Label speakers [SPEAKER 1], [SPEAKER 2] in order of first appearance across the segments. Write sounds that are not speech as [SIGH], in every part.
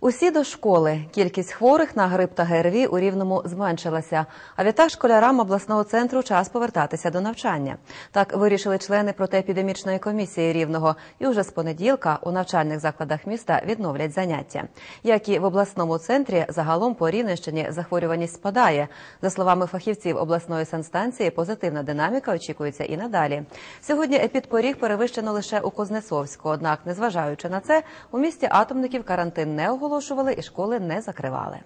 [SPEAKER 1] Усі до школи. Кількість хворих на грип та ГРВІ у Рівному зменшилася. А відтак школярам обласного центру час повертатися до навчання. Так вирішили члени протиепідемічної комісії Рівного. І уже з понеділка у навчальних закладах міста відновлять заняття. Як і в обласному центрі, загалом по Рівненщині захворюваність спадає. За словами фахівців обласної санстанції, позитивна динаміка очікується і надалі. Сьогодні епідпоріг перевищено лише у Кознесовську. Однак, незважаючи на це, у місті атомників карантин не оголошували і школи не закривали.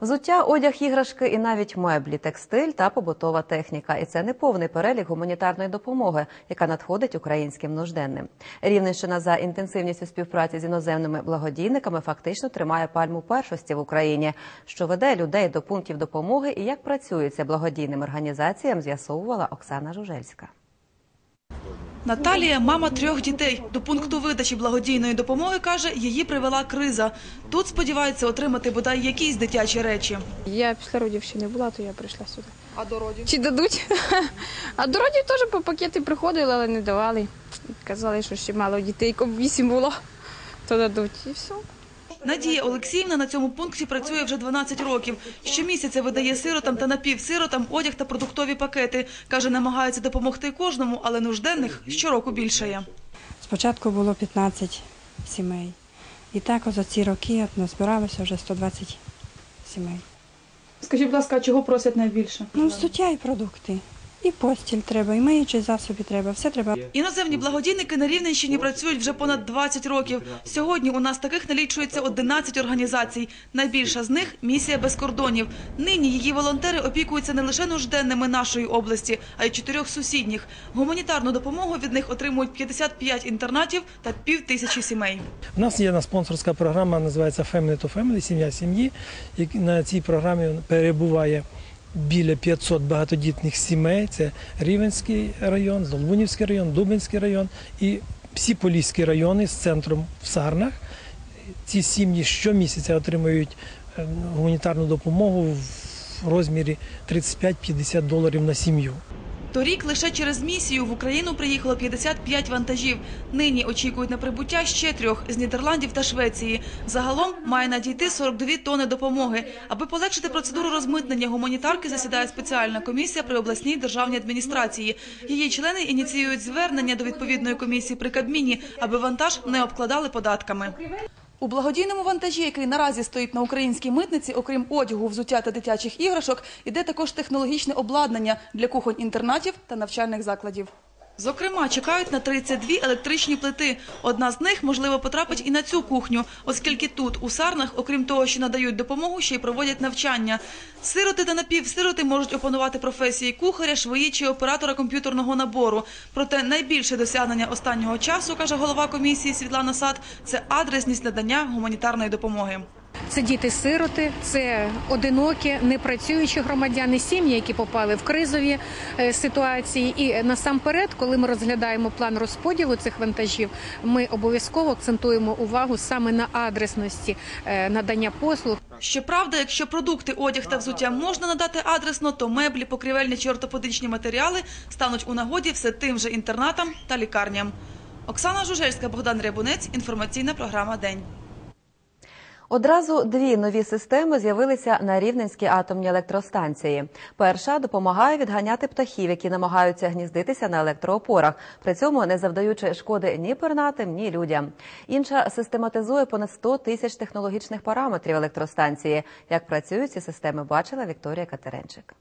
[SPEAKER 1] Взуття, одяг, іграшки і навіть меблі, текстиль та побутова техніка. І це не повний перелік гуманітарної допомоги, яка надходить українським нужденним. Рівненщина за інтенсивністю співпраці з іноземними благодійниками фактично тримає пальму першості в Україні, що веде людей до пунктів допомоги і як працюється благодійним організаціям, з'ясовувала Оксана Жужельська.
[SPEAKER 2] Наталія – мама трьох дітей. До пункту видачі благодійної допомоги, каже, її привела криза. Тут сподівається отримати бодай якісь дитячі речі.
[SPEAKER 3] Я після родів ще не була, то я прийшла сюди.
[SPEAKER 2] А до родів?
[SPEAKER 3] Чи дадуть? [LAUGHS] А до родів теж по пакети приходили, але не давали. Казали, що ще мало дітей, вісім було, то дадуть. І все.
[SPEAKER 2] Надія Олексіївна на цьому пункті працює вже 12 років. Щомісяця видає сиротам та напівсиротам одяг та продуктові пакети. Каже, намагається допомогти кожному, але нужденних щороку більшає.
[SPEAKER 4] Спочатку було 15 сімей. І так за ці роки назбиралося вже 120 сімей.
[SPEAKER 2] Скажіть, будь ласка, чого просять найбільше?
[SPEAKER 4] Ну, суття і продукти. І постіль треба, і миючі засоби треба, все треба.
[SPEAKER 2] Іноземні благодійники на Рівненщині працюють вже понад 20 років. Сьогодні у нас таких налічується 11 організацій. Найбільша з них – місія без кордонів. Нині її волонтери опікуються не лише нужденними нашої області, а й чотирьох сусідніх. Гуманітарну допомогу від них отримують 55 інтернатів та пів тисячі сімей.
[SPEAKER 5] У нас є на спонсорська програма, називається Family to Family, сім'я сім'ї. І на цій програмі перебуває біля 500 багатодітних сімей. Це Рівенський район, Золбунівський район, Дубинський район і всі поліські райони з центром в Сарнах. Ці сім'ї щомісяця отримують е, гуманітарну допомогу в розмірі 35-50 доларів на сім'ю.
[SPEAKER 2] Торік лише через місію в Україну приїхало 55 вантажів. Нині очікують на прибуття ще трьох з Нідерландів та Швеції. Загалом має надійти 42 тони допомоги. Аби полегшити процедуру розмитнення гуманітарки, засідає спеціальна комісія при обласній державній адміністрації. Її члени ініціюють звернення до відповідної комісії при Кабміні, аби вантаж не обкладали податками. У благодійному вантажі, який наразі стоїть на українській митниці, окрім одягу, взуття та дитячих іграшок, іде також технологічне обладнання для кухонь-інтернатів та навчальних закладів. Зокрема, чекають на 32 електричні плити. Одна з них, можливо, потрапить і на цю кухню, оскільки тут, у Сарнах, окрім того, що надають допомогу, ще й проводять навчання. Сироти та напівсироти можуть опанувати професії кухаря, швеї чи оператора комп'ютерного набору. Проте найбільше досягнення останнього часу, каже голова комісії Світлана Сад, це адресність надання гуманітарної допомоги.
[SPEAKER 6] Це діти-сироти, це одинокі, непрацюючі громадяни, сім'ї, які попали в кризові е, ситуації. І насамперед, коли ми розглядаємо план розподілу цих вантажів, ми обов'язково акцентуємо увагу саме на адресності е, надання послуг.
[SPEAKER 2] Щоправда, якщо продукти, одяг та взуття можна надати адресно, то меблі, покрівельні чи ортопедичні матеріали стануть у нагоді все тим же інтернатам та лікарням. Оксана Жужельська, Богдан Рябунець. Інформаційна програма День.
[SPEAKER 1] Одразу дві нові системи з'явилися на Рівненській атомній електростанції. Перша допомагає відганяти птахів, які намагаються гніздитися на електроопорах, при цьому не завдаючи шкоди ні пернатим, ні людям. Інша систематизує понад 100 тисяч технологічних параметрів електростанції. Як працюють ці системи, бачила Вікторія Катеренчик.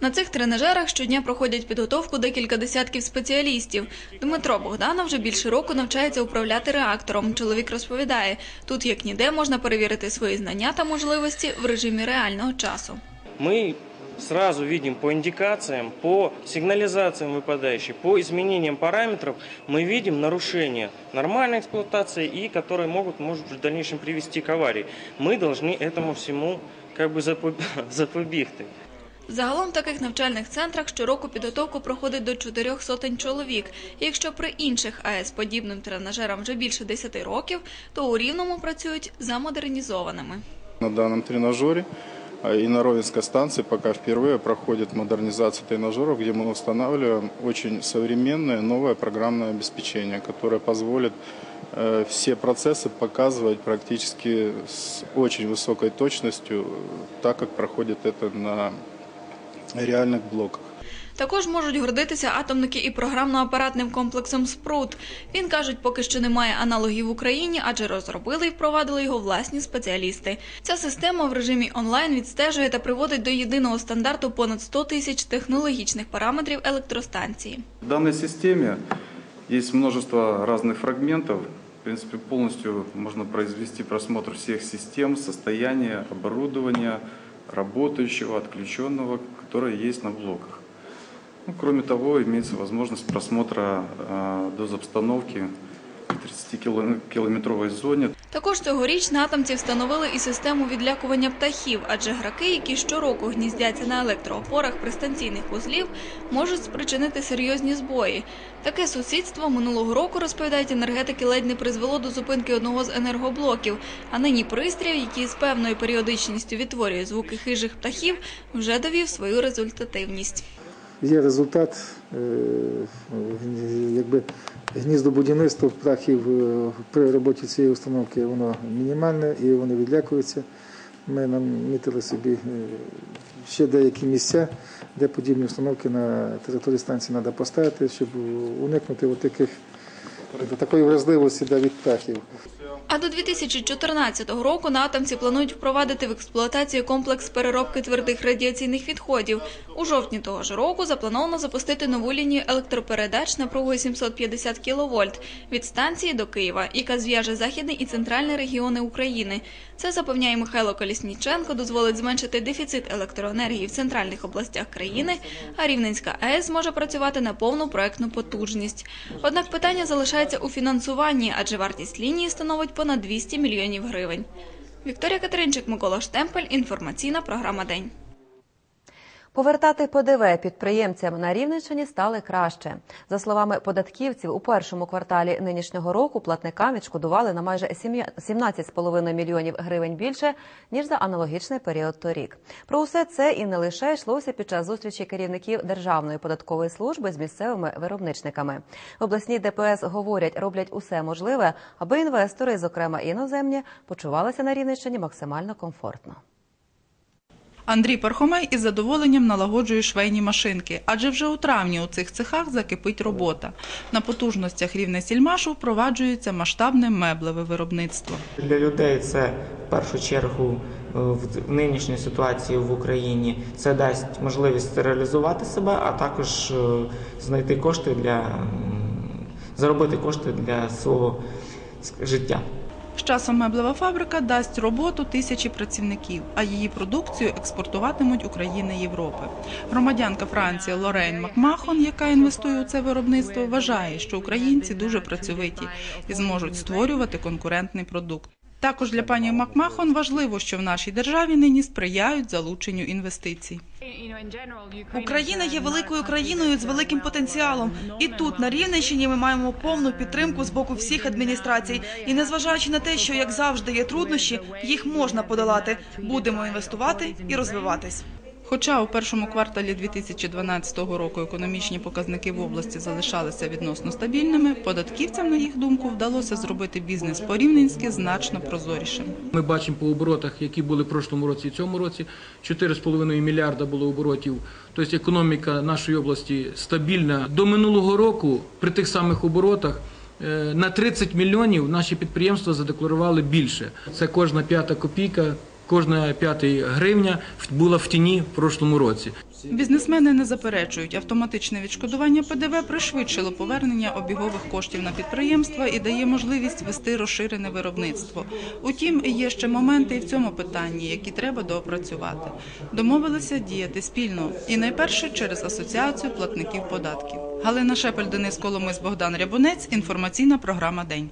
[SPEAKER 7] На цих тренажерах щодня проходять підготовку декілька десятків спеціалістів. Дмитро Богданов вже більше року навчається управляти реактором. Чоловік розповідає, тут як ніде можна перевірити свої знання та можливості в режимі реального часу.
[SPEAKER 8] Мы сразу видим по индикациям, по сигнализациям выпадающей, по изменениям параметров, мы видим нарушения нормальной эксплуатации и которые могут, может, в дальнейшем привести к аварии. Мы должны этому всему как бы запоб- [LAUGHS] запобігти.
[SPEAKER 7] Загалом в таких навчальних центрах щороку підготовку проходить до чотирьох сотень чоловік. І Якщо при інших АЕС подібним тренажерам вже більше 10 років, то у Рівному працюють за модернізованими.
[SPEAKER 9] На данном тренажере
[SPEAKER 10] А И на Ровенской станции пока впервые проходит модернизация тренажеров, где мы устанавливаем очень современное новое программное обеспечение, которое позволит э, все процессы показывать практически с очень высокой точностью, э, так как проходит это на реальных блоках.
[SPEAKER 7] Також можуть гордитися атомники і програмно-апаратним комплексом «Спрут». Він, кажуть, поки що немає аналогів в Україні, адже розробили і впровадили його власні спеціалісти. Ця система в режимі онлайн відстежує та приводить до єдиного стандарту понад 100 тисяч технологічних параметрів електростанції.
[SPEAKER 11] В данной системе есть множество разных фрагментов. В принципе, полностью можно произвести просмотр всех систем, состояния, оборудования, работающего, отключенного, которое есть на блоках. Ну, кроме того, имеется возможность просмотра э, дозобстановки в 30-километровой зоне.
[SPEAKER 7] Також цьогоріч на атомці встановили і систему відлякування птахів, адже граки, які щороку гніздяться на електроопорах пристанційних вузлів, можуть спричинити серйозні збої. Таке сусідство минулого року, розповідають енергетики, ледь не призвело до зупинки одного з енергоблоків. А нині пристрій, який з певною періодичністю відтворює звуки хижих птахів, вже довів свою результативність.
[SPEAKER 12] Є результат, е, якби гніздобудівництво птахів е, при роботі цієї установки воно мінімальне і вони відлякуються. Ми намітили собі е, ще деякі місця, де подібні установки на території станції треба поставити, щоб уникнути от таких, такої вразливості да, від птахів.
[SPEAKER 7] А до 2014 року на атомці планують впровадити в експлуатацію комплекс переробки твердих радіаційних відходів. У жовтні того ж року заплановано запустити нову лінію електропередач напругою 750 кВт від станції до Києва, яка зв'яже західний і центральний регіони України. Це запевняє Михайло Колісніченко, дозволить зменшити дефіцит електроенергії в центральних областях країни, а Рівненська АЕС може працювати на повну проектну потужність. Однак питання залишається у фінансуванні, адже вартість лінії становить понад 200 мільйонів гривень. Вікторія Катеринчик, Микола Штемпель. Інформаційна програма День.
[SPEAKER 1] Повертати ПДВ підприємцям на Рівненщині стали краще. За словами податківців, у першому кварталі нинішнього року платникам відшкодували на майже 17,5 мільйонів гривень більше ніж за аналогічний період торік. Про усе це і не лише йшлося під час зустрічі керівників Державної податкової служби з місцевими виробничниками. В обласній ДПС говорять, роблять усе можливе, аби інвестори, зокрема іноземні, почувалися на Рівненщині максимально комфортно.
[SPEAKER 2] Андрій Пархомей із задоволенням налагоджує швейні машинки, адже вже у травні у цих цехах закипить робота. На потужностях рівне сільмашу впроваджується масштабне меблеве виробництво.
[SPEAKER 13] Для людей це в першу чергу е, в нинішній ситуації в Україні це дасть можливість стерилізувати себе, а також е, знайти кошти для заробити кошти для свого життя.
[SPEAKER 2] З часом меблева фабрика дасть роботу тисячі працівників, а її продукцію експортуватимуть України Європи. Громадянка Франції Лорейн Макмахон, яка інвестує у це виробництво, вважає, що українці дуже працьовиті і зможуть створювати конкурентний продукт. Також для пані Макмахон важливо, що в нашій державі нині сприяють залученню інвестицій.
[SPEAKER 14] Україна є великою країною з великим потенціалом, і тут на Рівненщині ми маємо повну підтримку з боку всіх адміністрацій. І незважаючи на те, що як завжди є труднощі, їх можна подолати. Будемо інвестувати і розвиватись.
[SPEAKER 2] Хоча у першому кварталі 2012 року економічні показники в області залишалися відносно стабільними, податківцям, на їх думку, вдалося зробити бізнес по-рівненськи значно прозорішим.
[SPEAKER 15] Ми бачимо по оборотах, які були в прошлому році і цьому році. 4,5 мільярда було оборотів. Тобто економіка нашої області стабільна. До минулого року при тих самих оборотах е, на 30 мільйонів наші підприємства задекларували більше. Це кожна п'ята копійка. Кожна п'ята гривня була в тіні в прошлому році.
[SPEAKER 2] Бізнесмени не заперечують, автоматичне відшкодування ПДВ пришвидшило повернення обігових коштів на підприємства і дає можливість вести розширене виробництво. Утім, є ще моменти і в цьому питанні, які треба доопрацювати. Домовилися діяти спільно і найперше через асоціацію платників податків. Галина Шепель, Денис Коломис, Богдан Рябунець. Інформаційна програма День.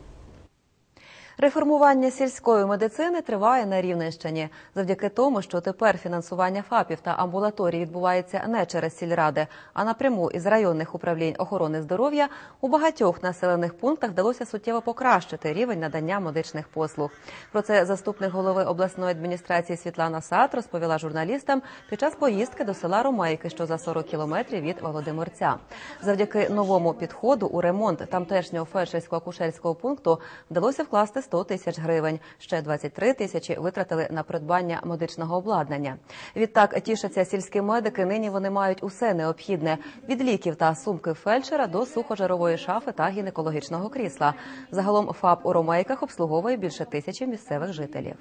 [SPEAKER 1] Реформування сільської медицини триває на Рівненщині. Завдяки тому, що тепер фінансування ФАПів та амбулаторій відбувається не через сільради, а напряму із районних управлінь охорони здоров'я, у багатьох населених пунктах вдалося суттєво покращити рівень надання медичних послуг. Про це заступник голови обласної адміністрації Світлана Сат розповіла журналістам під час поїздки до села Ромейки, що за 40 кілометрів від Володимирця. Завдяки новому підходу у ремонт тамтешнього фельдшерсько-акушерського пункту вдалося вкласти 100 тисяч гривень. Ще 23 тисячі витратили на придбання медичного обладнання. Відтак тішаться сільські медики. Нині вони мають усе необхідне від ліків та сумки фельдшера до сухожарової шафи та гінекологічного крісла. Загалом ФАП у Ромейках обслуговує більше тисячі місцевих жителів.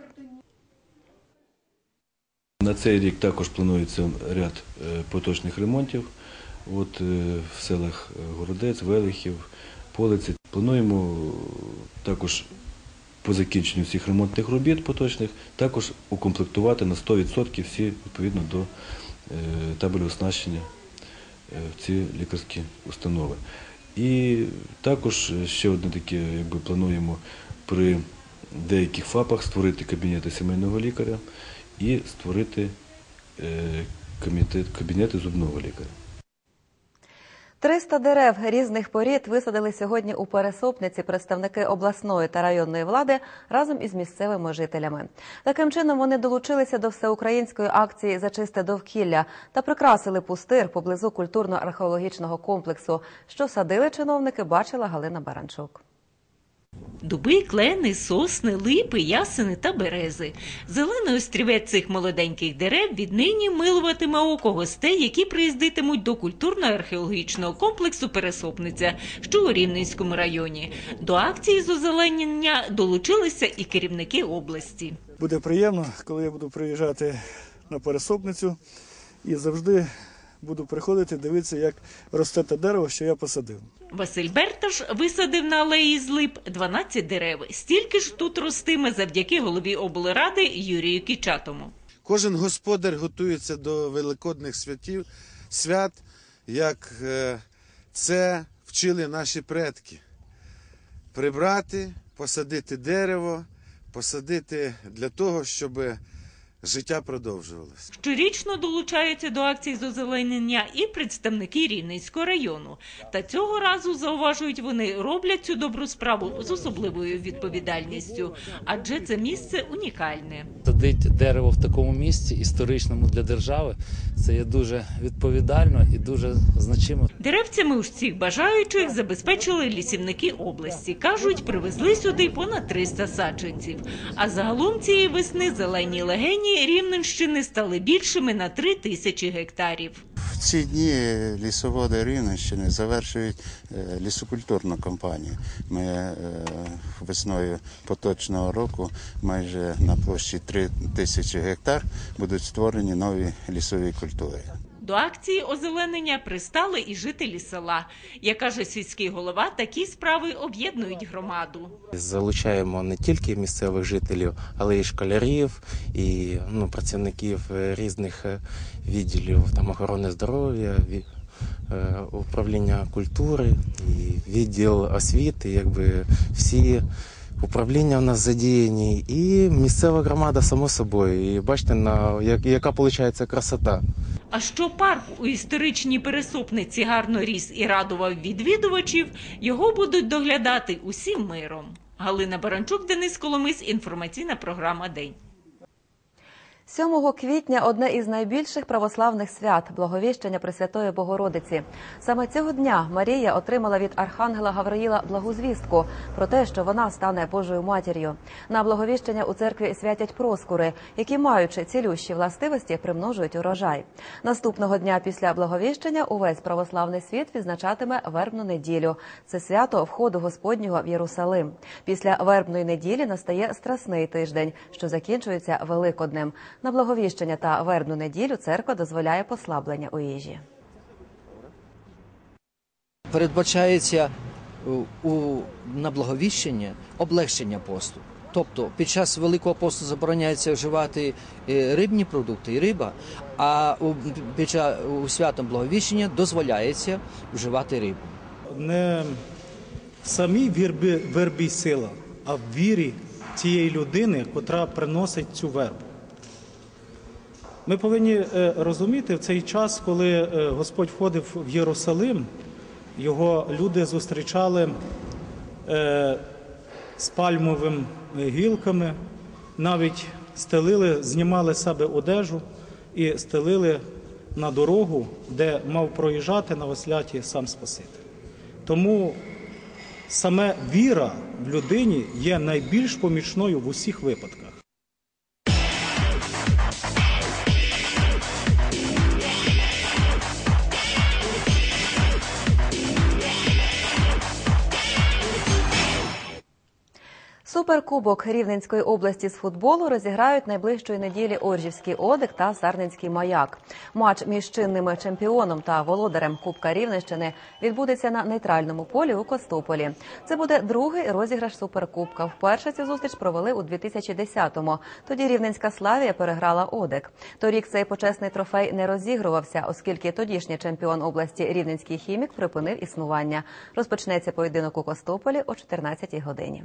[SPEAKER 10] На цей рік також планується ряд е, поточних ремонтів от, е, в селах Городець, Велихів, Полиці. Плануємо також по закінченню всіх ремонтних робіт поточних також укомплектувати на 100% всі відповідно до е, табелю оснащення е, в ці лікарські установи. І також е, ще одне таке, якби плануємо при деяких ФАПах створити кабінети сімейного лікаря і створити кабінети зубного лікаря.
[SPEAKER 1] 300 дерев різних порід висадили сьогодні у Пересопниці представники обласної та районної влади разом із місцевими жителями. Таким чином вони долучилися до всеукраїнської акції за чисте довкілля та прикрасили пустир поблизу культурно-археологічного комплексу. Що садили чиновники, бачила Галина Баранчук.
[SPEAKER 16] Дуби, клени, сосни, липи, ясени та берези. Зелений острівець цих молоденьких дерев віднині милуватиме око гостей, які приїздитимуть до культурно-археологічного комплексу Пересопниця, що у Рівненському районі. До акції з озеленення долучилися і керівники області.
[SPEAKER 17] Буде приємно, коли я буду приїжджати на пересопницю і завжди буду приходити дивитися, як росте те дерево, що я посадив.
[SPEAKER 16] Василь Берташ висадив на алеї з лип 12 дерев. Стільки ж тут ростиме завдяки голові облради Юрію Кічатому.
[SPEAKER 18] Кожен господар готується до великодних святів, свят, як е, це вчили наші предки. Прибрати, посадити дерево, посадити для того, щоб життя продовжувалося.
[SPEAKER 16] Щорічно долучаються до акції з озеленення і представники Рівненського району. Та цього разу зауважують вони роблять цю добру справу з особливою відповідальністю, адже це місце унікальне.
[SPEAKER 19] Садить дерево в такому місці історичному для держави. Це є дуже відповідально і дуже значимо.
[SPEAKER 16] Деревцями у всіх бажаючих забезпечили лісівники області. Кажуть, привезли сюди понад 300 саджанців. А загалом цієї весни зелені легені Рівненщини стали більшими на 3 тисячі гектарів.
[SPEAKER 20] В ці дні лісоводи Рівненщини завершують е, лісокультурну кампанію. Ми е, весною поточного року майже на площі 3 тисячі гектар будуть створені нові лісові культури.
[SPEAKER 16] До акції озеленення пристали і жителі села. Як каже сільський голова, такі справи об'єднують громаду.
[SPEAKER 21] Залучаємо не тільки місцевих жителів, але й школярів, і ну, працівників е, різних е, відділів там, охорони здоров'я, е, управління культури і відділ освіти. Якби всі управління в нас задіяні, і місцева громада само собою. І бачите, на як, яка виходить красота.
[SPEAKER 16] А що парк у історичній пересопниці гарно ріс і радував відвідувачів, його будуть доглядати усім миром. Галина Баранчук, Денис Коломис, інформаційна програма День.
[SPEAKER 1] 7 квітня одне із найбільших православних свят благовіщення Пресвятої Богородиці. Саме цього дня Марія отримала від архангела Гавриїла благу звістку про те, що вона стане Божою матір'ю. На благовіщення у церкві святять проскури, які, маючи цілющі властивості, примножують урожай. Наступного дня після благовіщення увесь православний світ відзначатиме вербну неділю. Це свято входу Господнього в Єрусалим. Після вербної неділі настає страсний тиждень, що закінчується Великоднем. На благовіщення та вербну неділю церква дозволяє послаблення у їжі.
[SPEAKER 22] передбачається у, у, на благовіщення облегшення посту. Тобто під час Великого посту забороняється вживати е, рибні продукти і риба, а у, під час у святом благовіщення дозволяється вживати рибу.
[SPEAKER 23] не самі вірби, вербі сила, а в вірі
[SPEAKER 24] цієї людини, котра приносить цю вербу. Ми повинні е, розуміти в цей час, коли е, Господь входив в Єрусалим, його люди зустрічали е, з пальмовими гілками, навіть стелили, знімали з себе одежу і стелили на дорогу, де мав проїжджати на осляті сам Спаситель. Тому саме віра в людині є найбільш помічною в усіх випадках.
[SPEAKER 1] Суперкубок Рівненської області з футболу розіграють найближчої неділі Оржівський Одик та Сарненський Маяк. Матч між чинними чемпіоном та володарем Кубка Рівненщини відбудеться на нейтральному полі у Костополі. Це буде другий розіграш Суперкубка. Вперше цю зустріч провели у 2010-му. Тоді Рівненська Славія переграла Одик. Торік цей почесний трофей не розігрувався, оскільки тодішній чемпіон області Рівненський хімік припинив існування. Розпочнеться поєдинок у Костополі о 14-й годині.